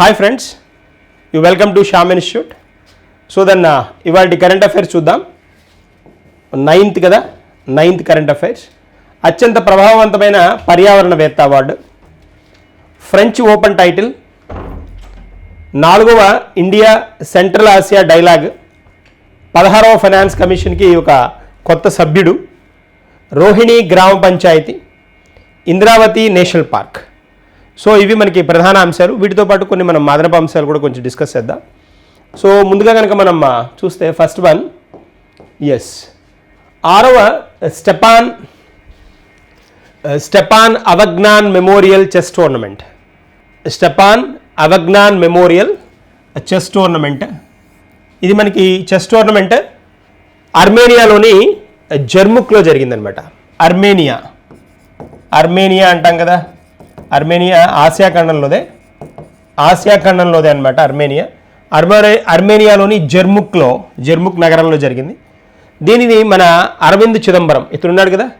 Hi friends you welcome to Shyam institute so then ఇవాళ current affairs చూద్దాం. Ninth కదా? Ninth current affairs అత్యంత ప్రభావవంతమైన పర్యావరణవేత్త అవార్డు. ఫ్రెంచ్ ఓపెన్ టైటిల్ నాలుగవ ఇండియా సెంట్రల్ ఆసియా డైలాగ్ పదహారవ ఫైనాన్స్ కమిషన్కి ఒక కొత్త సభ్యుడు. రోహిణి గ్రామ panchayat. Indravati national park. So ఇవి మనకి ప్రధాన అంశాలు. వీటితో పాటు కొన్ని మనం మాదనపు అంశాలు కూడా కొంచెం డిస్కస్ చేద్దాం. సో ముందుగా కనుక మనం చూస్తే ఫస్ట్ వన్ ఎస్ ఆరవ Stepan Stepan Avagyan memorial chess tournament Stepan Avagyan memorial chess tournament ఇది మనకి చెస్ టోర్నమెంట్ అర్మేనియాలోని uh, జర్ముక్లో జరిగిందనమాట. అర్మేనియా. అర్మేనియా అంటాం కదా. అర్మేనియా ఆసియా ఖండంలోదే? ఆసియా ఖండంలోదే అనమాట అర్మేనియా. అర్మరే అర్మేనియాలోని జర్ముక్లో జర్ముక్ నగరంలో జరిగింది. దీనిని మన అరవింద్ చిదంబరం ఇతనున్నాడు కదా?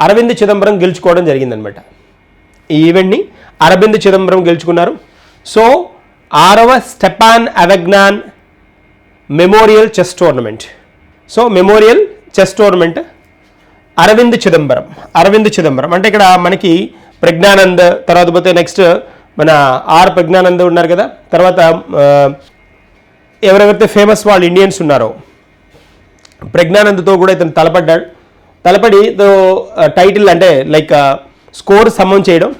అరవింద్ చిదంబరం గెలుచుకోవడం జరిగిందనమాట ఈ ఈవెంట్ని అరవింద్ చిదంబరం గెలుచుకున్నారు. సో ఆరవ Stepan Avagyan memorial chess tournament. So memorial chess tournament Arvind Chidambaram Arvind Chidambaram. అంటే ఇక్కడ మనకి ప్రజ్ఞానంద్ తర్వాత పోతే నెక్స్ట్ మన ఆర్ ప్రజ్ఞానంద్ ఉన్నారు కదా. తర్వాత ఎవరెవరైతే ఫేమస్ వాళ్ళు ఇండియన్స్ ఉన్నారో ప్రజ్ఞానంద్తో కూడా ఇతను తలపడ్డాడు. తలపడితో టైటిల్ అంటే లైక్ స్కోర్ సమం చేయడం.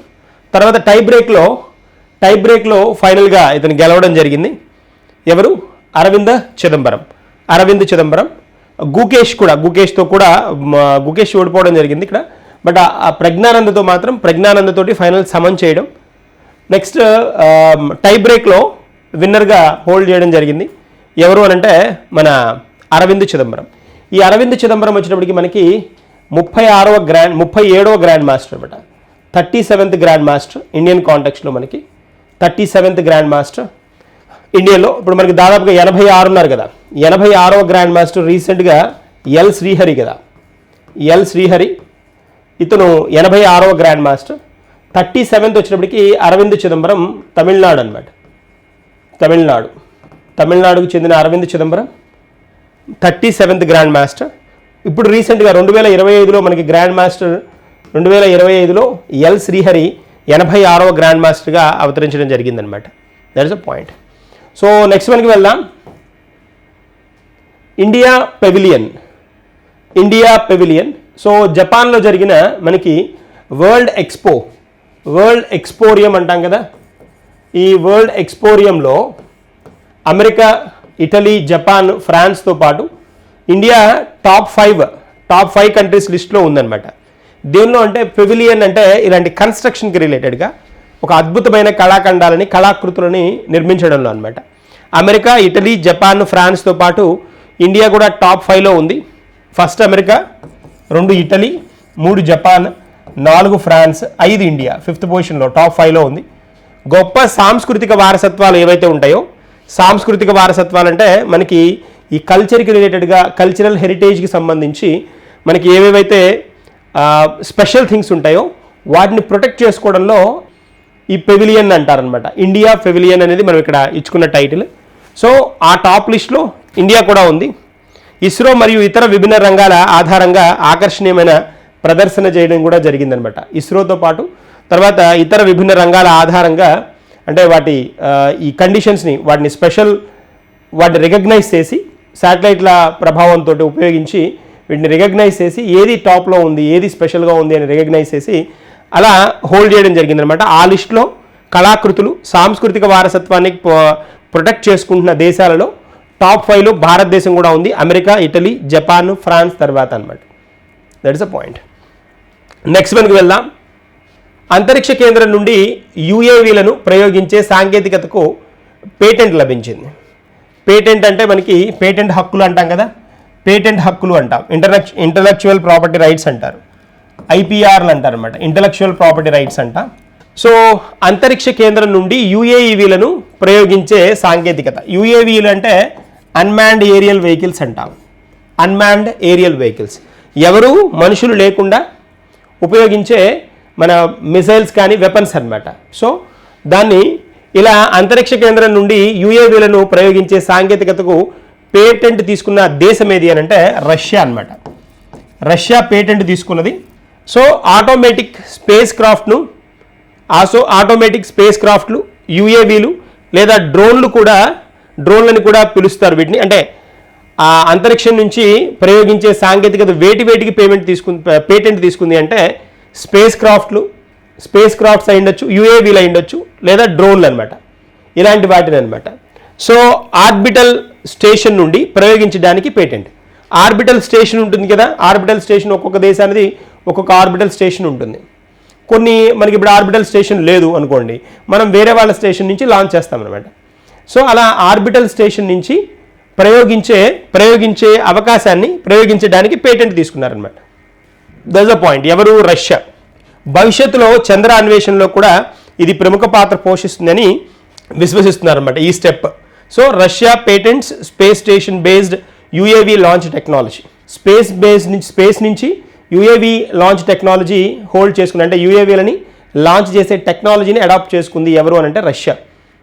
తర్వాత టై బ్రేక్లో టై బ్రేక్లో ఫైనల్గా ఇతను గెలవడం జరిగింది. ఎవరు? అరవింద చిదంబరం. అరవింద్ చిదంబరం. గుకేష్ కూడా గుకేష్తో కూడా గుకేష్ ఓడిపోవడం జరిగింది ఇక్కడ. బట్ ఆ- ప్రజ్ఞానందతో మాత్రం ప్రజ్ఞానందతోటి ఫైనల్ సమన్ చేయడం. నెక్స్ట్ టై బ్రేక్లో విన్నర్గా హోల్డ్ చేయడం జరిగింది. ఎవరు అని అంటే మన అరవింద్ చిదంబరం. ఈ అరవింద్ చిదంబరం వచ్చినప్పటికి మనకి ముప్పై ఆరవ గ్రాండ్ ముప్పై ఏడవ గ్రాండ్ మాస్టర్ అనమాట thirty seventh grand master Indian కాంటెక్స్లో మనకి. థర్టీ సెవెంత్ గ్రాండ్ మాస్టర్ ఇండియాలో ఇప్పుడు మనకి దాదాపుగా ఎనభై ఆరు ఉన్నారు కదా. ఎనభై ఆరవ గ్రాండ్ మాస్టర్ రీసెంట్గా ఎల్ శ్రీహరి కదా. ఎల్ శ్రీహరి ఇతను ఎనభై ఆరవ గ్రాండ్ మాస్టర్ థర్టీ సెవెంత్ వచ్చినప్పటికి అరవింద్ చిదంబరం తమిళనాడు అనమాట తమిళనాడు. తమిళనాడుకు చెందిన Arvind Chidambaram thirty seventh grand master ఇప్పుడు రీసెంట్గా రెండు వేల ఇరవై ఐదులో మనకి గ్రాండ్ మాస్టర్ రెండు వేల ఇరవై ఐదులో ఎల్ శ్రీహరి ఎనభై ఆరవ గ్రాండ్ మాస్టర్గా అవతరించడం జరిగిందనమాట that is a point so next మనకి వెళ్దాం. India pavilion. India pavilion. So జపాన్లో జరిగిన మనకి వరల్డ్ ఎక్స్పో వరల్డ్ ఎక్స్పోరియం అంటాం కదా. ఈ వరల్డ్ ఎక్స్పోరియంలో అమెరికా ఇటలీ జపాన్ ఫ్రాన్స్తో పాటు India top five top five countries లిస్ట్లో ఉందన్నమాట. దేనిలో అంటే పెవిలియన్ అంటే ఇలాంటి కన్స్ట్రక్షన్కి రిలేటెడ్గా ఒక అద్భుతమైన కళాఖండాలని కళాకృతులని నిర్మించడంలో అనమాట అమెరికా ఇటలీ జపాన్ ఫ్రాన్స్తో పాటు ఇండియా కూడా టాప్ ఫైవ్లో ఉంది. ఫస్ట్ అమెరికా రెండు ఇటలీ మూడు జపాన్ నాలుగు ఫ్రాన్స్ ఐదు ఇండియా. ఫిఫ్త్ పొజిషన్లో టాప్ ఫైవ్లో ఉంది. గొప్ప సాంస్కృతిక వారసత్వాలు ఏవైతే ఉంటాయో సాంస్కృతిక వారసత్వాలు అంటే మనకి ఈ కల్చర్కి రిలేటెడ్గా కల్చరల్ హెరిటేజ్కి సంబంధించి మనకి ఏవేవైతే స్పెషల్ థింగ్స్ ఉంటాయో వాటిని ప్రొటెక్ట్ చేసుకోవడంలో ఈ పెవిలియన్ అంటారనమాట. ఇండియా పెవిలియన్ అనేది మనం ఇక్కడ ఇచ్చుకున్న టైటిల్ సో ఆ టాప్ లిస్ట్లో ఇండియా కూడా ఉంది. ఇస్రో మరియు ఇతర విభిన్న రంగాల ఆధారంగా ఆకర్షణీయమైన ప్రదర్శన చేయడం కూడా జరిగిందనమాట ఇస్రోతో పాటు తర్వాత ఇతర విభిన్న రంగాల ఆధారంగా అంటే వాటి ఈ కండిషన్స్ని వాటిని స్పెషల్ వాటిని రికగ్నైజ్ చేసి శాటిలైట్ల ప్రభావంతో ఉపయోగించి వీటిని రికగ్నైజ్ చేసి ఏది టాప్లో ఉంది ఏది స్పెషల్గా ఉంది అని రికగ్నైజ్ చేసి అలా హోల్డ్ చేయడం జరిగిందనమాట ఆ లిస్ట్లో కళాకృతులు సాంస్కృతిక వారసత్వాన్ని ప్రొటెక్ట్ చేసుకుంటున్న దేశాలలో టాప్ ఫైవ్లో భారతదేశం కూడా ఉంది. అమెరికా ఇటలీ జపాన్ ఫ్రాన్స్ తర్వాత అనమాట that is a point next వన్కి వెళ్దాం. అంతరిక్ష కేంద్రం నుండి యుఏవీలను ప్రయోగించే సాంకేతికతకు పేటెంట్ లభించింది. పేటెంట్ అంటే మనకి పేటెంట్ హక్కులు అంటాం కదా. పేటెంట్ హక్కులు అంటాం. ఇంటలెక్ ఇంటలెక్చువల్ ప్రాపర్టీ రైట్స్ అంటారు. ఐపీఆర్లు అంటారు అనమాట ఇంటలెక్చువల్ ప్రాపర్టీ రైట్స్ అంట. సో అంతరిక్ష కేంద్రం నుండి యుఏఈవీలను ప్రయోగించే సాంకేతికత. యుఏవీలు అంటే అన్మాన్డ్ ఏరియల్ వెహికల్స్ అంటాం. Unmanned aerial vehicles. ఎవరు? మనుషులు లేకుండా ఉపయోగించే మన మిసైల్స్ కానీ వెపన్స్ అన్నమాట. సో దాన్ని ఇలా అంతరిక్ష కేంద్రం నుండి యుఏవీలను ప్రయోగించే సాంకేతికతకు పేటెంట్ తీసుకున్న దేశం ఏది అని అంటే రష్యా అన్నమాట. రష్యా పేటెంట్ తీసుకున్నది. సో ఆటోమేటిక్ స్పేస్ క్రాఫ్ట్ను ఆసో ఆటోమేటిక్ స్పేస్ క్రాఫ్ట్లు యుఏవీలు లేదా డ్రోన్లు కూడా డ్రోన్లని కూడా పిలుస్తారు వీటిని. అంటే ఆ అంతరిక్షం నుంచి ప్రయోగించే సాంకేతికత వేటి వేటికి పేమెంట్ తీసుకుంది పేటెంట్ తీసుకుంది అంటే స్పేస్ క్రాఫ్ట్లు స్పేస్ క్రాఫ్ట్స్ అయి ఉండొచ్చు యుఏవీలు అయి ఉండొచ్చు లేదా డ్రోన్లు అనమాట ఇలాంటి వాటిని అనమాట సో ఆర్బిటల్ స్టేషన్ నుండి ప్రయోగించడానికి పేటెంట్. ఆర్బిటల్ స్టేషన్ ఉంటుంది కదా ఆర్బిటల్ స్టేషన్ ఒక్కొక్క దేశానికి ఒక్కొక్క ఆర్బిటల్ స్టేషన్ ఉంటుంది. కొన్ని మనకి ఇప్పుడు ఆర్బిటల్ స్టేషన్ లేదు అనుకోండి మనం వేరే వాళ్ళ స్టేషన్ నుంచి లాంచ్ చేస్తాం అనమాట సో అలా ఆర్బిటల్ స్టేషన్ నుంచి ప్రయోగించే ప్రయోగించే అవకాశాన్ని ప్రయోగించడానికి పేటెంట్ తీసుకున్నారనమాట దస్ అ పాయింట్ ఎవరు? రష్యా. భవిష్యత్తులో చంద్ర అన్వేషణలో కూడా ఇది ప్రముఖ పాత్ర పోషిస్తుందని విశ్వసిస్తున్నారనమాట ఈ step. So Russia patents space station based UAV launch technology. Space base నుంచి స్పేస్ నుంచి యుఏవి లాంచ్ టెక్నాలజీ హోల్డ్ చేసుకుంది. అంటే యుఏవీలని లాంచ్ చేసే టెక్నాలజీని అడాప్ట్ చేసుకుంది ఎవరు అని అంటే రష్యా.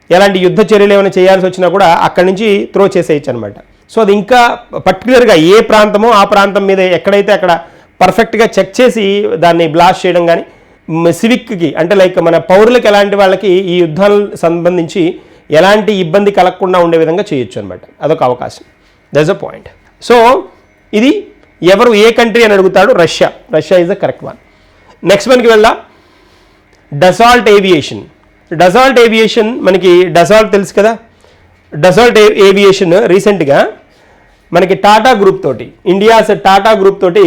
ఎలాంటి యుద్ధ చర్యలు ఏమైనా చేయాల్సి వచ్చినా కూడా అక్కడి నుంచి త్రో చేసేయచ్చు అనమాట సో అది ఇంకా పర్టికులర్గా ఏ ప్రాంతమో ఆ ప్రాంతం మీద ఎక్కడైతే అక్కడ పర్ఫెక్ట్గా చెక్ చేసి దాన్ని బ్లాస్ట్ చేయడం కానీ సివిక్కి అంటే లైక్ మన పౌరులకు ఎలాంటి వాళ్ళకి ఈ యుద్ధాలకు సంబంధించి ఎలాంటి ఇబ్బంది కలగకుండా ఉండే విధంగా చేయొచ్చు అనమాట అదొక అవకాశం. దస్ అ పాయింట్ సో ఇది ఎవరు ఏ కంట్రీ అని అడుగుతాడు? Russia. Russia is the correct one next మనకి వెళ్దాం. డసాల్ట్ ఏవియేషన్ డసాల్ట్ ఏవియేషన్ మనకి డసాల్ట్ తెలుసు కదా? డసాల్ట్ ఏవియేషన్ రీసెంట్గా మనకి టాటా గ్రూప్ తోటి ఇండియాస్ టాటా గ్రూప్ తోటి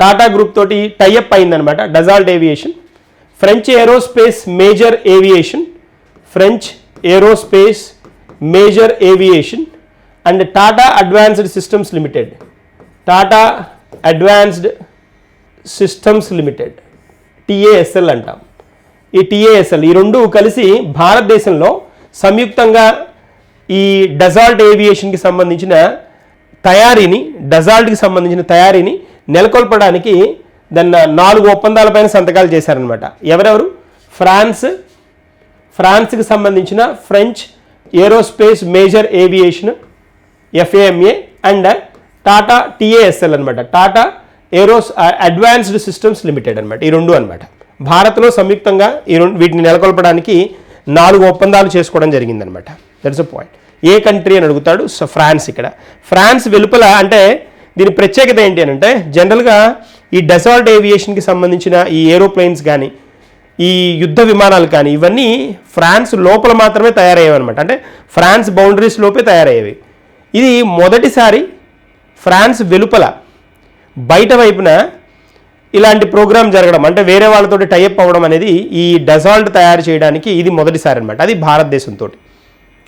టాటా గ్రూప్ తోటి టైఅప్ అయిందనమాట Dassault Aviation French aerospace major aviation French aerospace major aviation and Tata Advanced Systems Limited Tata Advanced Systems Limited TASL అంటాం. ఈ టీఏఎస్ఎల్ ఈ రెండు కలిసి భారతదేశంలో సంయుక్తంగా ఈ డజాల్ట్ ఏవియేషన్కి సంబంధించిన తయారీని డజాల్ట్కి సంబంధించిన తయారీని నెలకొల్పడానికి దాన్ని నాలుగు ఒప్పందాలపైన సంతకాలు చేశారనమాట ఎవరెవరు? ఫ్రాన్స్ ఫ్రాన్స్కి సంబంధించిన French aerospace major aviation FAMA and Tata TASL అనమాట Tata aeros Advanced Systems Limited అనమాట ఈ రెండు అనమాట భారత్లో సంయుక్తంగా ఈ రెండు వీటిని నెలకొల్పడానికి నాలుగు ఒప్పందాలు చేసుకోవడం జరిగిందనమాట. దట్స్ అ పాయింట్ ఏ కంట్రీ అని అడుగుతాడు? సో ఫ్రాన్స్ ఇక్కడ. ఫ్రాన్స్ వెలుపల అంటే దీని ప్రత్యేకత ఏంటి అని అంటే జనరల్గా ఈ డెసాల్ట్ ఏవియేషన్కి సంబంధించిన ఈ ఏరోప్లేన్స్ కానీ ఈ యుద్ధ విమానాలు కానీ ఇవన్నీ ఫ్రాన్స్ లోపల మాత్రమే తయారయ్యేవి అనమాట అంటే ఫ్రాన్స్ బౌండరీస్ లోపే తయారయ్యేవి. ఇది మొదటిసారి ఫ్రాన్స్ వెలుపల బయట వైపున ఇలాంటి ప్రోగ్రామ్ జరగడం అంటే వేరే వాళ్ళతోటి టైఅప్ అవ్వడం అనేది ఈ డెసాల్ట్ తయారు చేయడానికి ఇది మొదటిసారి అనమాట అది భారతదేశంతో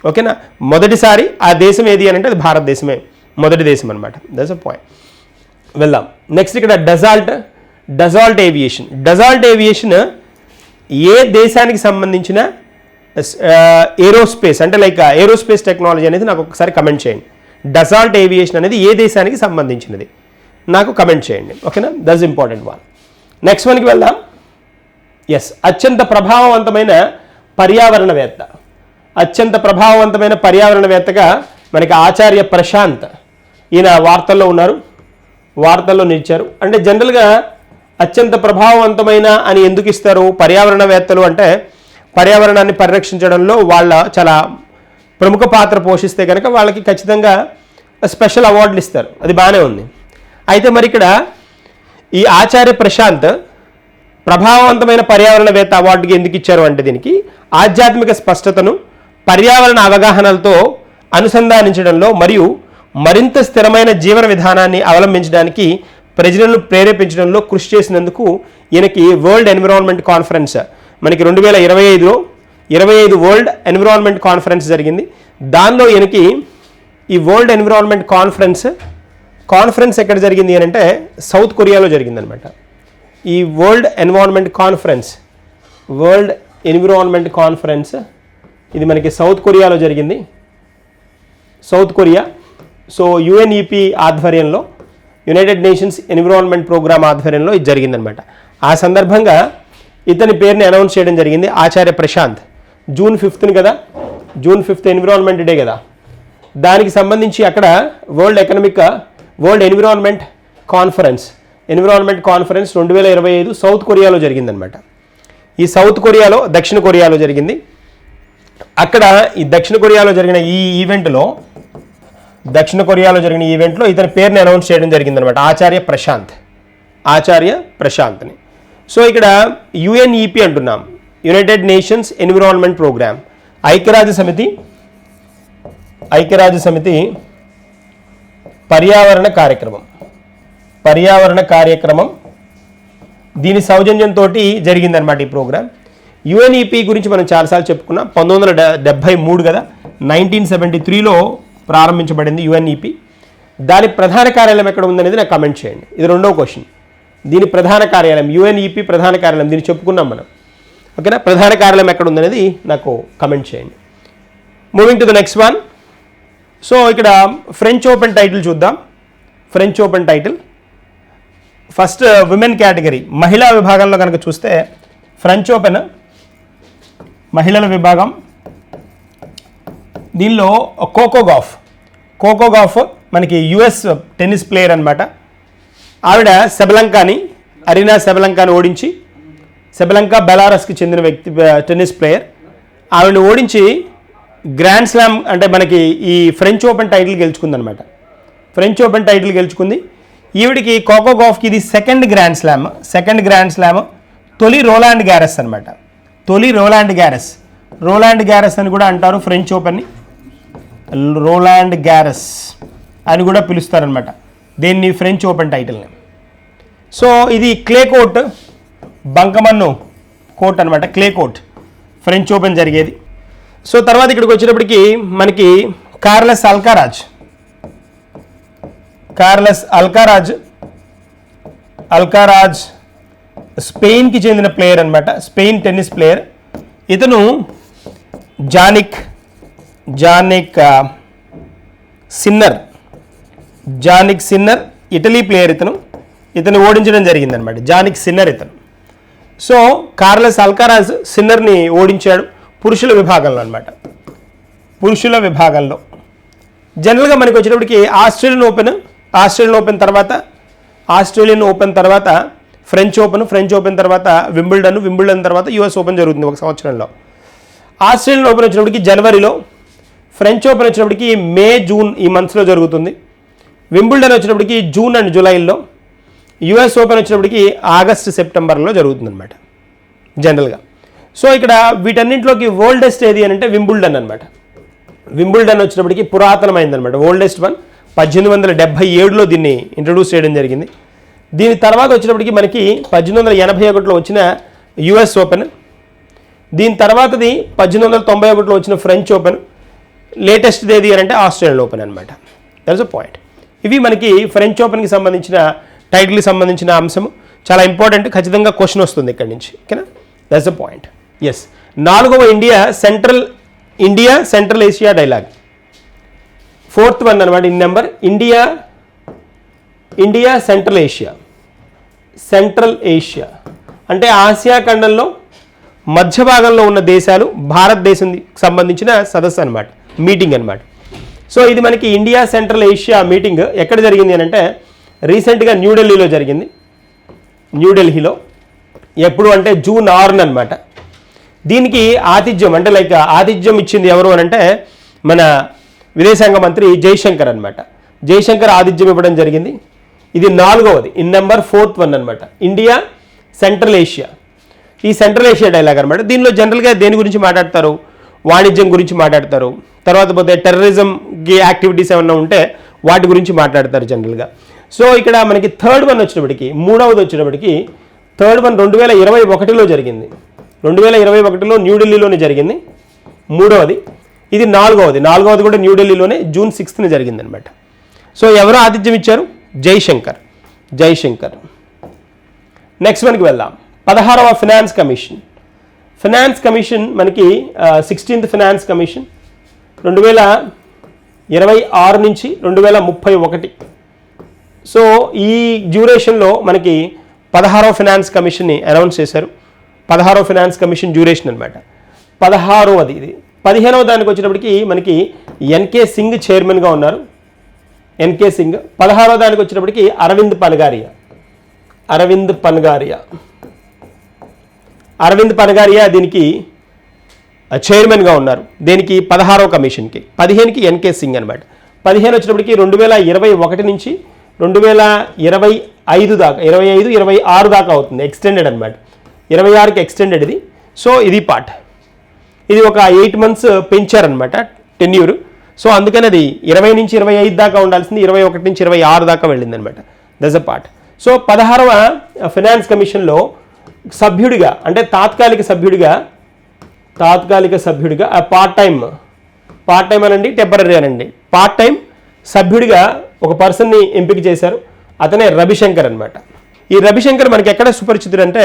ఓకేనా? మొదటిసారి ఆ దేశం ఏది అని అంటే అది భారతదేశమే మొదటి దేశం అనమాట దట్స్ అ పాయింట్ వెళ్దాం. నెక్స్ట్ ఇక్కడ డెజాల్ట్ డెజాల్ట్ ఏవియేషన్ డెజాల్ట్ ఏవియేషన్ ఏ దేశానికి సంబంధించిన ఏరోస్పేస్ అంటే లైక్ ఏరోస్పేస్ టెక్నాలజీ అనేది నాకు ఒకసారి కమెంట్ చేయండి. డెజాల్ట్ ఏవియేషన్ అనేది ఏ దేశానికి సంబంధించినది? నాకు కమెంట్ చేయండి. ఓకేనా దట్స్ ఇంపార్టెంట్ వన్ నెక్స్ట్ వన్కి వెళ్దాం. ఎస్ అత్యంత ప్రభావవంతమైన పర్యావరణవేత్త. అత్యంత ప్రభావవంతమైన పర్యావరణవేత్తగా మనకి ఆచార్య ప్రశాంత్ ఈయన వార్తల్లో ఉన్నారు. వార్తల్లో నిలిచారు. అంటే జనరల్గా అత్యంత ప్రభావవంతమైన అని ఎందుకు ఇస్తారు పర్యావరణవేత్తలు అంటే పర్యావరణాన్ని పరిరక్షించడంలో వాళ్ళ చాలా ప్రముఖ పాత్ర పోషిస్తే కనుక వాళ్ళకి ఖచ్చితంగా స్పెషల్ అవార్డులు ఇస్తారు. అది బాగానే ఉంది. అయితే మరి ఇక్కడ ఈ ఆచార్య ప్రశాంత్ ప్రభావవంతమైన పర్యావరణవేత్త అవార్డుకి ఎందుకు ఇచ్చారు అంటే దీనికి ఆధ్యాత్మిక స్పష్టతను పర్యావరణ అవగాహనలతో అనుసంధానించడంలో మరియు మరింత స్థిరమైన జీవన విధానాన్ని అవలంబించడానికి ప్రజలను ప్రేరేపించడంలో కృషి చేసినందుకు ఈయనకి వరల్డ్ ఎన్విరాన్మెంట్ కాన్ఫరెన్స్ మనకి రెండు వేల ఇరవై ఐదులో ఇరవై ఐదు వరల్డ్ ఎన్విరాన్మెంట్ కాన్ఫరెన్స్ జరిగింది. దానిలో ఈయనకి ఈ వరల్డ్ ఎన్విరాన్మెంట్ కాన్ఫరెన్స్ కాన్ఫరెన్స్ ఎక్కడ జరిగింది అని అంటే సౌత్ కొరియాలో జరిగిందనమాట ఈ world environment conference world environment conference ఇది మనకి సౌత్ కొరియాలో జరిగింది. సౌత్ కొరియా సో యుఎన్ఈపి ఆధ్వర్యంలో యునైటెడ్ నేషన్స్ ఎన్విరాన్మెంట్ ప్రోగ్రామ్ ఆధ్వర్యంలో ఇది జరిగిందనమాట ఆ సందర్భంగా ఇతని పేరుని అనౌన్స్ చేయడం జరిగింది ఆచార్య ప్రశాంత్. జూన్ ఫిఫ్త్ని కదా? జూన్ ఫిఫ్త్ ఎన్విరాన్మెంట్ డే కదా? దానికి సంబంధించి అక్కడ World Economic World Environment Conference Environment Conference రెండు వేల ఇరవై ఐదు సౌత్ కొరియాలో జరిగిందనమాట ఈ సౌత్ కొరియాలో దక్షిణ కొరియాలో జరిగింది. అక్కడ ఈ దక్షిణ కొరియాలో జరిగిన ఈ ఈవెంట్లో దక్షిణ కొరియాలో జరిగిన ఈవెంట్లో ఇతని పేరుని అనౌన్స్ చేయడం జరిగిందనమాట ఆచార్య ప్రశాంత్. ఆచార్య ప్రశాంత్ని. సో ఇక్కడ యుఎన్ఈపి అంటున్నాం. యునైటెడ్ నేషన్స్ ఎన్విరాన్మెంట్ ప్రోగ్రామ్ ఐక్యరాజ్య సమితి ఐక్యరాజ్య సమితి పర్యావరణ కార్యక్రమం. పర్యావరణ కార్యక్రమం. దీని సౌజన్యంతో జరిగిందనమాట ఈ ప్రోగ్రామ్ యుఎన్ఈపి గురించి మనం చాలాసార్లు చెప్పుకున్నాం పంతొమ్మిది వందల డెబ్భై మూడు కదా నైన్టీన్ సెవెంటీ త్రీలో ప్రారంభించబడింది యుఎన్ఈపి. దాని ప్రధాన కార్యాలయం ఎక్కడ ఉందనేది నాకు కమెంట్ చేయండి. ఇది రెండో క్వశ్చన్. దీని ప్రధాన కార్యాలయం యుఎన్ఈపి ప్రధాన కార్యాలయం దీన్ని చెప్పుకున్నాం మనం. ఓకేనా? ప్రధాన కార్యాలయం ఎక్కడ ఉందనేది నాకు కమెంట్ చేయండి. Moving to the next one so ఇక్కడ ఫ్రెంచ్ ఓపెన్ టైటిల్ చూద్దాం. French Open title first women category మహిళా విభాగంలో కనుక చూస్తే ఫ్రెంచ్ ఓపెన్ మహిళల విభాగం. దీనిలో కోకో గాఫ్ కోకో గాఫ్ మనకి యుఎస్ టెన్నిస్ ప్లేయర్ అనమాట ఆవిడ సెబలంకాని అరీనా సెబలంకాని ఓడించి సెబలంకా బెలారస్కి చెందిన వ్యక్తి uh, టెన్నిస్ ప్లేయర్ ఆవిడని ఓడించి గ్రాండ్ స్లామ్ అంటే మనకి ఈ ఫ్రెంచ్ ఓపెన్ టైటిల్ గెలుచుకుందనమాట ఫ్రెంచ్ ఓపెన్ టైటిల్ గెలుచుకుంది. ఈవిడికి కోకో గోఫ్కి ఇది second grand slam second grand slam తొలి రోలాండ్ గ్యారెస్ అనమాట తొలి రోలాండ్ గ్యారెస్ రోలాండ్ గ్యారెస్ అని కూడా అంటారు ఫ్రెంచ్ ఓపెన్ని రోలాండ్ గ్యారెస్ అని కూడా పిలుస్తారనమాట దీన్ని ఫ్రెంచ్ ఓపెన్ టైటిల్ని సో ఇది క్లే కోట్ బంకమన్ను కోట్ అనమాట క్లే కోట్ ఫ్రెంచ్ ఓపెన్ జరిగేది. సో తర్వాత ఇక్కడికి వచ్చేటప్పటికి మనకి కార్లెస్ అల్కారాజ్. కార్లెస్ అల్కారాజ్ అల్కారాజ్ స్పెయిన్కి చెందిన ప్లేయర్ అనమాట స్పెయిన్ టెన్నిస్ ప్లేయర్. ఇతను Jannik Jannik Sinner. Jannik Sinner Italy player ఇతను. ఇతను ఓడించడం జరిగిందనమాట జానిక్ సిన్నర్ ఇతను. సో కార్లెస్ అల్కారాజ్ సిన్నర్ని ఓడించాడు. పురుషుల విభాగంలో అనమాట పురుషుల విభాగంలో. జనరల్గా మనకి వచ్చేటప్పటికి ఆస్ట్రేలియన్ ఓపెన్ ఆస్ట్రేలియన్ ఓపెన్ తర్వాత ఆస్ట్రేలియన్ ఓపెన్ తర్వాత ఫ్రెంచ్ ఓపెన్ ఫ్రెంచ్ ఓపెన్ తర్వాత వింబుల్డన్ వింబుల్డన్ తర్వాత యుఎస్ ఓపెన్ జరుగుతుంది ఒక సంవత్సరంలో. ఆస్ట్రేలియన్ ఓపెన్ వచ్చినప్పటికి జనవరిలో ఫ్రెంచ్ ఓపెన్ వచ్చినప్పటికి మే జూన్ ఈ మంత్స్లో జరుగుతుంది. వింబుల్డన్ వచ్చినప్పటికి జూన్ అండ్ జూలైలో యుఎస్ ఓపెన్ వచ్చినప్పటికి ఆగస్ట్ సెప్టెంబర్లో జరుగుతుంది అనమాట జనరల్గా. సో ఇక్కడ వీటన్నింటిలోకి ఓల్డెస్ట్ ఏది అని అంటే వింబుల్డన్ అనమాట వింబుల్డన్ వచ్చినప్పటికి పురాతనమైంది అనమాట ఓల్డెస్ట్ వన్. పద్దెనిమిది వందల డెబ్బై ఏడులో దీన్ని ఇంట్రడ్యూస్ చేయడం జరిగింది. దీని తర్వాత వచ్చినప్పటికి మనకి పద్దెనిమిది వందల ఎనభై ఒకటిలో వచ్చిన యుఎస్ ఓపెన్. దీని తర్వాతది పద్దెనిమిది వందల తొంభై ఒకటిలో వచ్చిన ఫ్రెంచ్ ఓపెన్. లేటెస్ట్ ఏది అని అంటే ఆస్ట్రేలియన్ ఓపెన్ అనమాట దట్స్ అ పాయింట్ ఇవి మనకి ఫ్రెంచ్ ఓపెన్కి సంబంధించిన టైటిల్కి సంబంధించిన అంశం చాలా ఇంపార్టెంట్ ఖచ్చితంగా క్వశ్చన్ వస్తుంది ఇక్కడి నుంచి. ఓకేనా? దట్స్ అ పాయింట్ ఎస్ నాలుగవ India Central India Central Asia dialogue fourth one అనమాట in number India India Central Asia Central Asia అంటే ఆసియా ఖండంలో మధ్య భాగంలో ఉన్న దేశాలు భారతదేశం సంబంధించిన సదస్సు అనమాట మీటింగ్ అనమాట సో ఇది మనకి ఇండియా సెంట్రల్ ఏషియా మీటింగ్ ఎక్కడ జరిగింది అని అంటే రీసెంట్గా న్యూఢిల్లీలో జరిగింది. న్యూఢిల్లీలో ఎప్పుడు అంటే జూన్ ఆరున అనమాట దీనికి ఆతిథ్యం అంటే లైక్ ఆతిథ్యం ఇచ్చింది ఎవరు అని అంటే మన విదేశాంగ మంత్రి జైశంకర్ అనమాట జైశంకర్ ఆతిథ్యం ఇవ్వడం జరిగింది. ఇది నాలుగవది. ఇన్ నెంబర్ ఫోర్త్ వన్ అనమాట ఇండియా సెంట్రల్ ఏషియా ఈ సెంట్రల్ ఏషియా డైలాగ్ అనమాట దీనిలో జనరల్గా దేని గురించి మాట్లాడతారు? వాణిజ్యం గురించి మాట్లాడతారు. తర్వాత పోతే టెర్రరిజంకి యాక్టివిటీస్ ఏమన్నా ఉంటే వాటి గురించి మాట్లాడతారు జనరల్గా సో ఇక్కడ మనకి థర్డ్ వన్ వచ్చినప్పటికి మూడవది వచ్చినప్పటికి థర్డ్ వన్ రెండు వేల ఇరవై ఒకటిలో జరిగింది. రెండు వేల ఇరవై ఒకటిలో న్యూఢిల్లీలోనే జరిగింది. మూడవది ఇది నాలుగవది. నాలుగవది కూడా న్యూఢిల్లీలోనే జూన్ సిక్స్త్న జరిగింది అనమాట సో ఎవరు ఆతిథ్యం ఇచ్చారు? జైశంకర్. జైశంకర్. నెక్స్ట్ మనకి వెళ్దాం. పదహారవ ఫినాన్స్ కమిషన్ ఫినాన్స్ కమిషన్ మనకి సిక్స్టీన్త్ ఫినాన్స్ కమిషన్ రెండు వేల ఇరవై ఆరు నుంచి రెండు వేల ముప్పై ఒకటి. సో ఈ డ్యూరేషన్లో మనకి పదహారవ ఫినాన్స్ కమిషన్ని అనౌన్స్ చేశారు. పదహారో ఫినాన్స్ కమిషన్ డ్యూరేషన్ అనమాట పదహారవది ఇది. పదిహేనవ దానికి వచ్చేటప్పటికి మనకి ఎన్కే సింగ్ చైర్మన్గా ఉన్నారు. ఎన్కే సింగ్. పదహారవ దానికి వచ్చేటప్పటికి అరవింద్ పనగారియా. అరవింద్ పనగారియా. అరవింద్ పనగారియా దీనికి చైర్మన్గా ఉన్నారు. దీనికి పదహారవ కమిషన్కి. పదిహేనుకి ఎన్కే సింగ్ అనమాట పదిహేను వచ్చినప్పటికి రెండు వేల ఇరవై ఒకటి నుంచి రెండు వేల ఇరవై ఐదు దాకా ఇరవై ఐదు ఇరవై ఆరు దాకా అవుతుంది. ఎక్స్టెండెడ్ అనమాట ఇరవై ఆరుకి ఎక్స్టెండెడ్ ఇది. సో ఇది పార్ట్ ఇది ఒక ఎయిట్ మంత్స్ పెంచారనమాట టెన్యూర్ సో అందుకని అది ఇరవై నుంచి ఇరవై ఐదు దాకా ఉండాల్సింది ఇరవై ఒకటి నుంచి ఇరవై ఆరు దాకా వెళ్ళింది అనమాట దస్ అ పార్ట్ సో పదహారవ uh, ఫినాన్స్ కమిషన్లో సభ్యుడిగా అంటే తాత్కాలిక సభ్యుడిగా తాత్కాలిక సభ్యుడిగా ఆ పార్ట్ టైం పార్ట్ టైం అనండి టెంపరీ అనండి. పార్ట్ టైం సభ్యుడిగా ఒక పర్సన్ని ఎంపిక చేశారు. అతనే రవిశంకర్ అనమాట ఈ రవిశంకర్ మనకి ఎక్కడ సుపరిచితుడు అంటే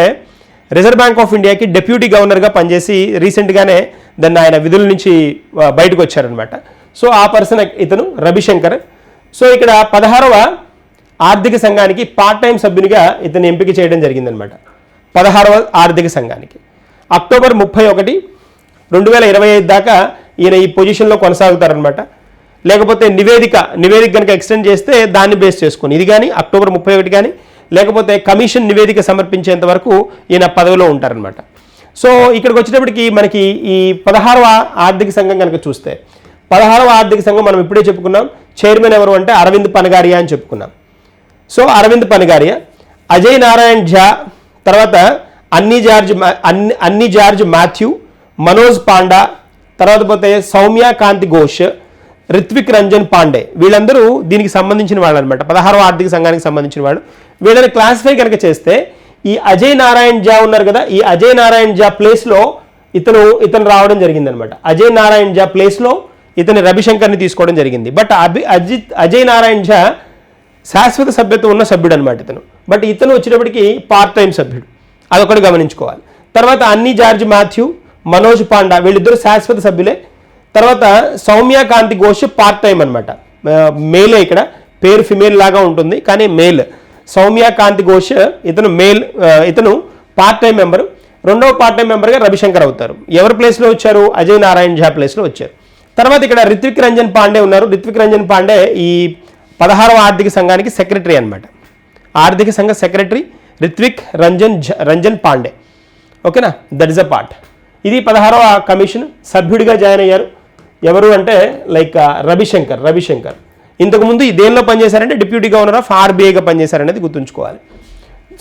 రిజర్వ్ బ్యాంక్ ఆఫ్ ఇండియాకి డెప్యూటీ గవర్నర్గా పనిచేసి రీసెంట్గానే దాన్ని ఆయన విధుల నుంచి బయటకు వచ్చారనమాట సో ఆ పర్సన్ ఇతను రవిశంకర్. సో ఇక్కడ పదహారవ ఆర్థిక సంఘానికి పార్ట్ టైం సభ్యునిగా ఇతను ఎంపిక చేయడం జరిగిందనమాట పదహారవ ఆర్థిక సంఘానికి. అక్టోబర్ ముప్పై ఒకటి రెండు వేల ఇరవై ఐదు దాకా ఈయన ఈ పొజిషన్లో కొనసాగుతారనమాట లేకపోతే నివేదిక నివేదిక కనుక ఎక్స్టెండ్ చేస్తే దాన్ని బేస్ చేసుకొని ఇది కానీ అక్టోబర్ ముప్పై ఒకటి కానీ లేకపోతే కమిషన్ నివేదిక సమర్పించేంత వరకు ఈయన పదవిలో ఉంటారనమాట సో ఇక్కడికి వచ్చేటప్పటికి మనకి ఈ పదహారవ ఆర్థిక సంఘం కనుక చూస్తే పదహారవ ఆర్థిక సంఘం మనం ఇప్పుడే చెప్పుకున్నాం చైర్మన్ ఎవరు అంటే అరవింద్ పనగారియా అని చెప్పుకున్నాం. సో అరవింద్ పనగారియా అజయ్ నారాయణ్ ఝా తర్వాత అన్ని జార్జ్ అన్ని అన్ని జార్జ్ మాథ్యూ మనోజ్ పాండా తర్వాత పోతే సౌమ్య కాంతి ఘోష్ రిత్విక్ రంజన్ పాండే. వీళ్ళందరూ దీనికి సంబంధించిన వాళ్ళు అనమాట పదహారవ ఆర్థిక సంఘానికి సంబంధించిన వాళ్ళు. వీళ్ళని క్లాసిఫై కనుక చేస్తే ఈ అజయ్ నారాయణ్ జా ఉన్నారు కదా ఈ అజయ్ నారాయణ్ జా ప్లేస్లో ఇతను ఇతను రావడం జరిగిందనమాట. అజయ్ నారాయణ్ జా ప్లేస్లో ఇతని రవిశంకర్ని తీసుకోవడం జరిగింది. బట్ అభి అజిత్ అజయ్ నారాయణ్ జా శాశ్వత సభ్యత్వం ఉన్న సభ్యుడు అనమాట ఇతను. బట్ ఇతను వచ్చేటప్పటికి పార్ట్ టైం సభ్యుడు. అదొకటి గమనించుకోవాలి. తర్వాత అన్ని జార్జ్ మాథ్యూ మనోజ్ పాండా వీళ్ళిద్దరు శాశ్వత సభ్యులే. తర్వాత సౌమ్య కాంతి ఘోష్ పార్ట్ టైం అనమాట మేలే ఇక్కడ పేరు ఫిమేల్ లాగా ఉంటుంది కానీ మేల్ సౌమ్య కాంతి ఘోష్ ఇతను మేల్ ఇతను పార్ట్ టైం మెంబరు రెండవ పార్ట్ టైం మెంబర్గా రవిశంకర్ అవుతారు. ఎవరి ప్లేస్లో వచ్చారు? అజయ్ నారాయణ్ ఝా ప్లేస్లో వచ్చారు. తర్వాత ఇక్కడ రిత్విక్ రంజన్ పాండే ఉన్నారు. రిత్విక్ రంజన్ పాండే ఈ పదహారవ ఆర్థిక సంఘానికి సెక్రటరీ అనమాట ఆర్థిక సంఘ సెక్రటరీ రిత్విక్ రంజన్ ఝ- రంజన్ పాండే. ఓకేనా? దట్ ఇస్ అ పార్ట్ ఇది పదహారవ కమిషన్ సభ్యుడిగా జాయిన్ అయ్యారు. ఎవరు అంటే లైక్ uh, రవిశంకర్ రవిశంకర్. ఇంతకుముందు ఈ దేనిలో పనిచేశారంటే డిప్యూటీ గవర్నర్ ఆఫ్ ఆర్బీఐగా పనిచేశారనేది గుర్తుంచుకోవాలి.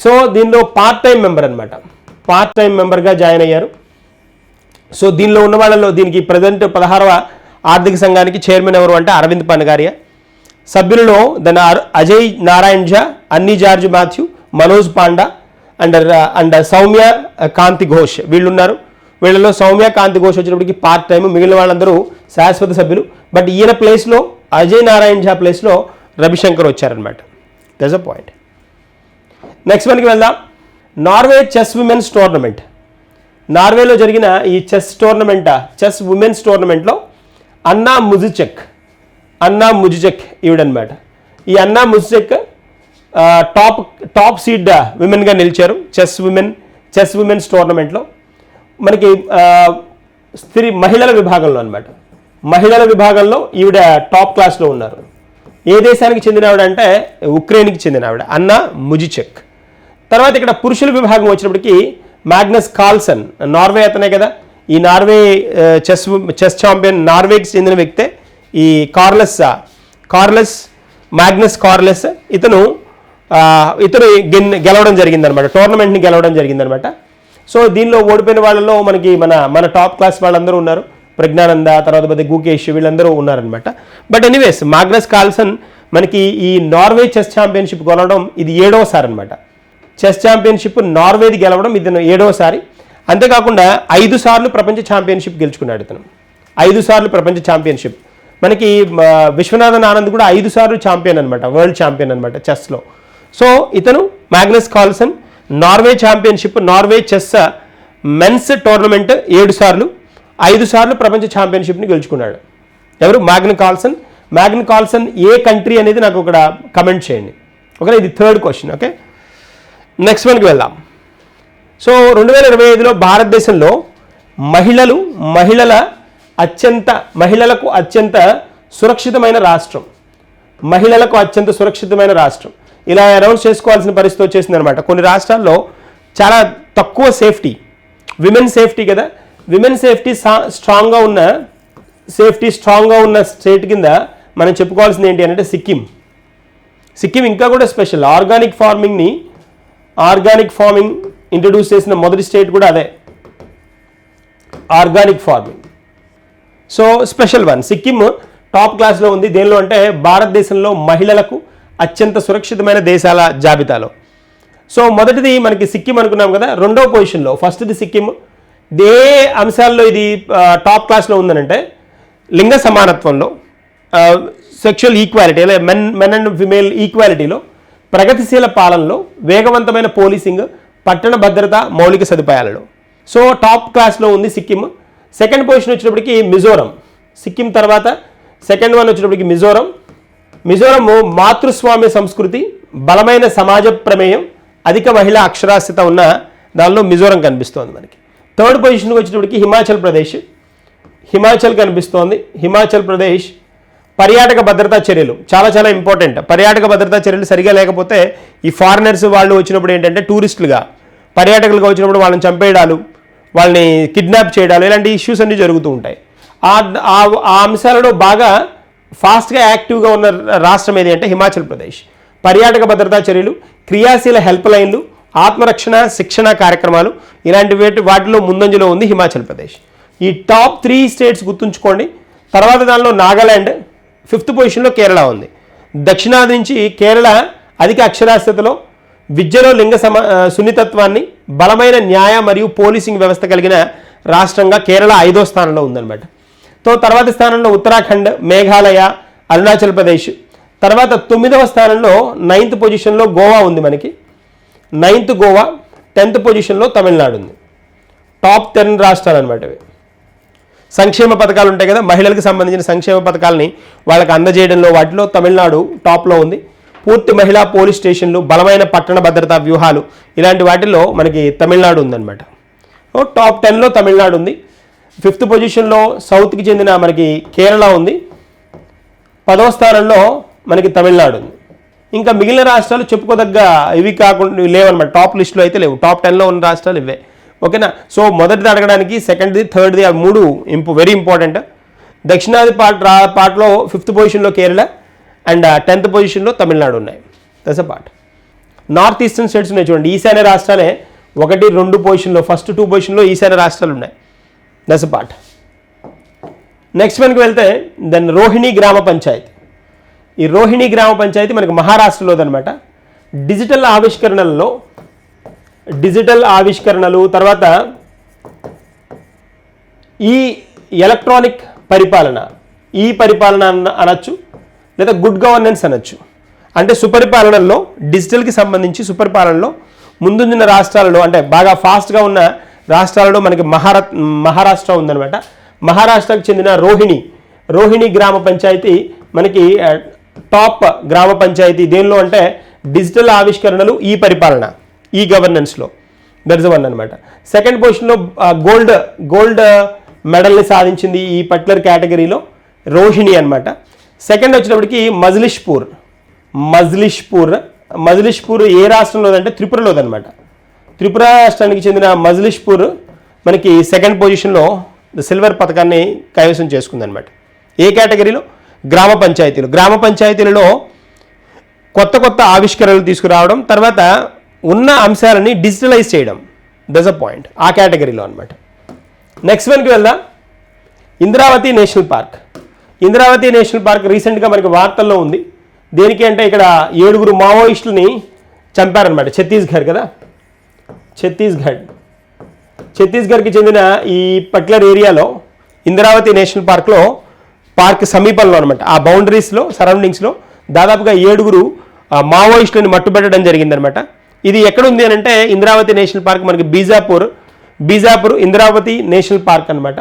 సో దీనిలో పార్ట్ టైం మెంబర్ అనమాట పార్ట్ టైం మెంబర్గా జాయిన్ అయ్యారు. సో దీనిలో ఉన్న వాళ్ళలో దీనికి ప్రజెంట్ పదహారవ ఆర్థిక సంఘానికి చైర్మన్ ఎవరు అంటే అరవింద్ పనగారియా సభ్యులలో దాని Ajay Narayan Jha Annie George Mathew Manoj Panda and uh, and Soumya uh, Kanti Ghosh వీళ్ళు ఉన్నారు వీళ్ళలో సౌమ్య కాంతి ఘోష్ వచ్చినప్పటికి పార్ట్ టైం మిగిలిన వాళ్ళందరూ శాశ్వత సభ్యులు. బట్ ఈయన ప్లేస్లో అజయ్ నారాయణ్ ఝా ప్లేస్లో రవిశంకర్ వచ్చారనమాట దస్ అ పాయింట్ నెక్స్ట్ మనకి వెళ్దాం. నార్వే చెస్ విమెన్స్ టోర్నమెంట్ నార్వేలో జరిగిన ఈ చెస్ టోర్నమెంట్ చెస్ ఉమెన్స్ టోర్నమెంట్లో అన్నా ముజిచెక్ అన్నా ముజిచెక్ ఈవిడనమాట ఈ Anna Muzychuk top top seed విమెన్గా నిలిచారు. చెస్ విమెన్ చెస్ విమెన్స్ టోర్నమెంట్లో మనకి స్త్రీ మహిళల విభాగంలో అనమాట మహిళల విభాగంలో ఈవిడ టాప్ క్లాస్లో ఉన్నారు. ఏ దేశానికి చెందిన ఆవిడ అంటే ఉక్రెయిన్కి చెందిన ఆవిడ అన్న ముజిచెక్. తర్వాత ఇక్కడ పురుషుల విభాగం వచ్చినప్పటికీ మ్యాగ్నస్ కాల్సన్ నార్వే అతనే కదా. ఈ నార్వే చెస్ చెస్ ఛాంపియన్ నార్వేకి చెందిన వ్యక్తే ఈ కార్లెస్ కార్లెస్ మ్యాగ్నస్ కార్లెస్ ఇతను ఇతను గెన్ గెలవడం జరిగిందనమాట టోర్నమెంట్ని గెలవడం జరిగిందనమాట సో దీనిలో ఓడిపోయిన వాళ్ళలో మనకి మన మన టాప్ క్లాస్ వాళ్ళందరూ ఉన్నారు. ప్రజ్ఞానంద తర్వాత పెద్ద గుకేష్ వీళ్ళందరూ ఉన్నారనమాట బట్ ఎనీవేస్ మాగ్నస్ కార్ల్సన్ మనకి ఈ నార్వే చెస్ ఛాంపియన్షిప్ కొనడం ఇది ఏడవసారి అనమాట చెస్ ఛాంపియన్షిప్ నార్వేది గెలవడం ఇది ఏడవసారి అంతేకాకుండా ఐదు సార్లు ప్రపంచ ఛాంపియన్షిప్ గెలుచుకున్నాడు ఇతను. ఐదు సార్లు ప్రపంచ ఛాంపియన్షిప్. మనకి విశ్వనాథన్ ఆనంద్ కూడా ఐదు సార్లు ఛాంపియన్ అనమాట వరల్డ్ ఛాంపియన్ అనమాట చెస్లో. సో ఇతను Magnus Carlsen Norway championship Norway chess men's tournament ఏడు సార్లు ఐదు సార్లు ప్రపంచ ఛాంపియన్షిప్ని గెలుచుకున్నాడు. ఎవరు? మ్యాగ్న కాల్సన్ మ్యాగ్న కాల్సన్ ఏ కంట్రీ అనేది నాకు ఒక కమెంట్ చేయండి. ఓకే ఇది థర్డ్ క్వశ్చన్ ఓకే? నెక్స్ట్ వన్కి వెళ్దాం. సో రెండు వేల ఇరవై ఐదులో భారతదేశంలో మహిళలు మహిళల అత్యంత మహిళలకు అత్యంత సురక్షితమైన రాష్ట్రం. మహిళలకు అత్యంత సురక్షితమైన రాష్ట్రం. ఇలా అనౌన్స్ చేసుకోవాల్సిన పరిస్థితి వచ్చేసింది అనమాట కొన్ని రాష్ట్రాల్లో చాలా తక్కువ సేఫ్టీ విమెన్ సేఫ్టీ కదా. విమెన్ సేఫ్టీ స్ట్రాంగ్గా ఉన్న సేఫ్టీ స్ట్రాంగ్గా ఉన్న స్టేట్ కింద మనం చెప్పుకోవాల్సింది ఏంటి అంటే సిక్కిం. సిక్కిం ఇంకా కూడా స్పెషల్. ఆర్గానిక్ ఫార్మింగ్ని ఆర్గానిక్ ఫార్మింగ్ ఇంట్రడ్యూస్ చేసిన మొదటి స్టేట్ కూడా అదే. Organic farming. So special one. Sikkim top క్లాస్లో ఉంది. దేనిలో అంటే భారతదేశంలో మహిళలకు అత్యంత సురక్షితమైన దేశాల జాబితాలో. సో మొదటిది మనకి సిక్కిం అనుకున్నాం కదా రెండవ పొజిషన్లో ఫస్ట్ది సిక్కిం. ఏ అంశాల్లో ఇది టాప్ క్లాస్లో ఉందనంటే లింగ సమానత్వంలో సెక్షువల్ ఈక్వాలిటీ లేదా మెన్ మెన్ అండ్ ఫిమేల్ ఈక్వాలిటీలో ప్రగతిశీల పాలనలో వేగవంతమైన పోలీసింగ్ పట్టణ భద్రత మౌలిక సదుపాయాలలో. సో టాప్ క్లాస్లో ఉంది సిక్కిం. సెకండ్ పొజిషన్ వచ్చినప్పటికి మిజోరం. సిక్కిం తర్వాత సెకండ్ వన్ వచ్చినప్పటికి మిజోరం. మిజోరం మాతృస్వామ్య సంస్కృతి బలమైన సమాజ ప్రమేయం అధిక మహిళా అక్షరాస్యత ఉన్న దానిలో మిజోరం కనిపిస్తోంది మనకి. థర్డ్ పొజిషన్కి వచ్చేటప్పటికి హిమాచల్ ప్రదేశ్. హిమాచల్ కనిపిస్తోంది. హిమాచల్ ప్రదేశ్ పర్యాటక భద్రతా చర్యలు. చాలా చాలా ఇంపార్టెంట్ పర్యాటక భద్రతా చర్యలు సరిగా లేకపోతే ఈ ఫారినర్స్ వాళ్ళు వచ్చినప్పుడు ఏంటంటే టూరిస్టులుగా పర్యాటకులుగా వచ్చినప్పుడు వాళ్ళని చంపేయడాలు వాళ్ళని కిడ్నాప్ చేయడాలు ఇలాంటి ఇష్యూస్ అన్నీ జరుగుతూ ఉంటాయి. ఆ- ఆ అంశాలలో బాగా ఫాస్ట్గా యాక్టివ్గా ఉన్న రాష్ట్రం ఏది అంటే హిమాచల్ ప్రదేశ్. పర్యాటక భద్రతా చర్యలు క్రియాశీల హెల్ప్ లైన్లు ఆత్మరక్షణ శిక్షణ కార్యక్రమాలు ఇలాంటి వాటిలో ముందంజలో ఉంది హిమాచల్ ప్రదేశ్. ఈ టాప్ త్రీ స్టేట్స్ గుర్తుంచుకోండి. తర్వాత దానిలో నాగాలాండ్ ఫిఫ్త్ పొజిషన్లో కేరళ ఉంది. దక్షిణాది నుంచి కేరళ అధిక అక్షరాస్యతలో విద్యలో లింగ సమ సున్నితత్వాన్ని బలమైన న్యాయ మరియు పోలీసింగ్ వ్యవస్థ కలిగిన రాష్ట్రంగా కేరళ ఐదో స్థానంలో ఉందన్నమాట. తో తర్వాత స్థానంలో ఉత్తరాఖండ్ మేఘాలయ అరుణాచల్ ప్రదేశ్. తర్వాత తొమ్మిదవ స్థానంలో నైన్త్ పొజిషన్లో గోవా ఉంది మనకి. నైన్త్ గోవా టెన్త్ పొజిషన్లో తమిళనాడు ఉంది. టాప్ టెన్ రాష్ట్రాలు అనమాట ఇవి. సంక్షేమ పథకాలు ఉంటాయి కదా మహిళలకు సంబంధించిన సంక్షేమ పథకాలని వాళ్ళకి అందజేయడంలో వాటిలో తమిళనాడు టాప్లో ఉంది. పూర్తి మహిళా పోలీస్ స్టేషన్లు బలమైన పట్టణ భద్రతా వ్యూహాలు ఇలాంటి వాటిల్లో మనకి తమిళనాడు ఉందన్నమాట. టాప్ టెన్లో తమిళనాడు ఉంది. ఫిఫ్త్ పొజిషన్లో సౌత్కి చెందిన మనకి కేరళ ఉంది. పదవ స్థానంలో మనకి తమిళనాడు ఉంది. ఇంకా మిగిలిన రాష్ట్రాలు చెప్పుకోదగ్గ ఇవి కాకుండా లేవన్నమాట. టాప్ లిస్ట్లో అయితే లేవు. టాప్ టెన్లో ఉన్న రాష్ట్రాలు ఇవే. ఓకేనా? సో మొదటిది అడగడానికి సెకండ్ది థర్డ్ది ఆ మూడు ఇంపు వెరీ ఇంపార్టెంట్ దక్షిణాది పార్ట్ రా పార్ట్లో ఫిఫ్త్ పొజిషన్లో కేరళ అండ్ టెన్త్ పొజిషన్లో తమిళనాడు ఉన్నాయి. That's a part North Eastern states ఉన్నాయి చూడండి. ఈశాన్య రాష్ట్రాలే ఒకటి రెండు పొజిషన్లో ఫస్ట్ టూ పొజిషన్లో ఈశాన్య రాష్ట్రాలు ఉన్నాయి. దట్స్ పార్ట్ నెక్స్ట్ మనకి వెళ్తే దెన్ రోహిణి గ్రామ పంచాయతీ. ఈ రోహిణి గ్రామ పంచాయతీ మనకి మహారాష్ట్రలోదనమాట డిజిటల్ ఆవిష్కరణలలో డిజిటల్ ఆవిష్కరణలు తర్వాత ఈ ఎలక్ట్రానిక్ పరిపాలన ఈ పరిపాలన అన- అనొచ్చు లేదా గుడ్ గవర్నెన్స్ అనొచ్చు. అంటే సుపరిపాలనలో డిజిటల్కి సంబంధించి సుపరిపాలనలో ముందున్న రాష్ట్రాలలో అంటే బాగా ఫాస్ట్గా ఉన్న రాష్ట్రాలలో మనకి మహారా మహారాష్ట్ర ఉందన్నమాట. మహారాష్ట్రకు చెందిన రోహిణి రోహిణి గ్రామ పంచాయతీ మనకి టాప్ గ్రామ పంచాయతీ దేనిలో అంటే డిజిటల్ ఆవిష్కరణలు ఈ పరిపాలన ఈ గవర్నెన్స్లో. దర్జ వన్ అనమాట సెకండ్ పొజిషన్లో గోల్డ్ గోల్డ్ మెడల్ని సాధించింది ఈ పర్టికులర్ కేటగిరీలో రోహిణి అన్నమాట. సెకండ్ వచ్చినప్పటికి మజ్లిష్పూర్ మజ్లిష్పూర్ మజ్లిష్పూర్ ఏ రాష్ట్రంలో అంటే త్రిపుర రాష్ట్రానికి చెందిన మజ్లిష్పూర్ మనకి సెకండ్ పొజిషన్లో సిల్వర్ పథకాన్ని కైవసం చేసుకుందనమాట ఏ కేటగిరీలో? గ్రామ పంచాయతీలు. గ్రామ పంచాయతీలలో కొత్త కొత్త ఆవిష్కరణలు తీసుకురావడం తర్వాత ఉన్న అంశాలని డిజిటలైజ్ చేయడం. దస్ అ పాయింట్ ఆ కేటగిరీలో అనమాట నెక్స్ట్ వన్కి వెళ్దాం. Indravati National Park. Indravati National Park రీసెంట్గా మనకి వార్తల్లో ఉంది. దేనికి అంటే ఇక్కడ ఏడుగురు మావోయిస్టులని చంపారనమాట ఛత్తీస్గఢ్ కదా? ఛత్తీస్గఢ్. ఛత్తీస్గఢ్కి చెందిన ఈ పర్టికులర్ ఏరియాలో ఇంద్రావతి నేషనల్ పార్క్లో పార్క్ సమీపంలో అనమాట ఆ బౌండరీస్లో సరౌండింగ్స్లో దాదాపుగా ఏడుగురు మావోయిస్టులను మట్టుబెట్టడం జరిగిందనమాట ఇది ఎక్కడ ఉంది అని అంటే ఇంద్రావతి నేషనల్ పార్క్ మనకి బీజాపూర్ బీజాపూర్ ఇంద్రావతి నేషనల్ పార్క్ అనమాట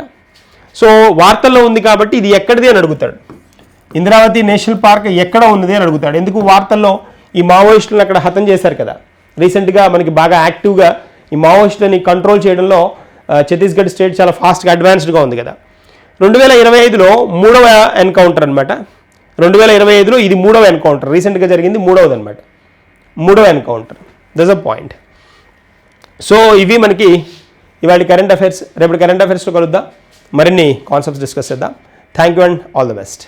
సో వార్తల్లో ఉంది కాబట్టి ఇది ఎక్కడిది అని అడుగుతాడు. ఇంద్రావతి నేషనల్ పార్క్ ఎక్కడ ఉన్నది అని అడుగుతాడు. ఎందుకు వార్తల్లో ఈ మావోయిస్టులను అక్కడ హతం చేశారు కదా? రీసెంట్గా మనకి బాగా యాక్టివ్గా ఈ మావోయిస్టులని కంట్రోల్ చేయడంలో ఛత్తీస్గఢ్ స్టేట్ చాలా ఫాస్ట్గా అడ్వాన్స్డ్గా ఉంది కదా. రెండు వేల ఇరవై ఐదులో మూడవ ఎన్కౌంటర్ అనమాట రెండు వేల ఇరవై ఐదులో ఇది మూడవ ఎన్కౌంటర్ రీసెంట్గా జరిగింది మూడవది అనమాట మూడవ encounter that's the point so ఇవి మనకి ఇవాళ కరెంట్ అఫైర్స్ రేపటి కరెంట్ అఫైర్స్లో కలుద్దాం. మరిన్ని కాన్సెప్ట్స్ డిస్కస్ చేద్దాం. Thank you and all the best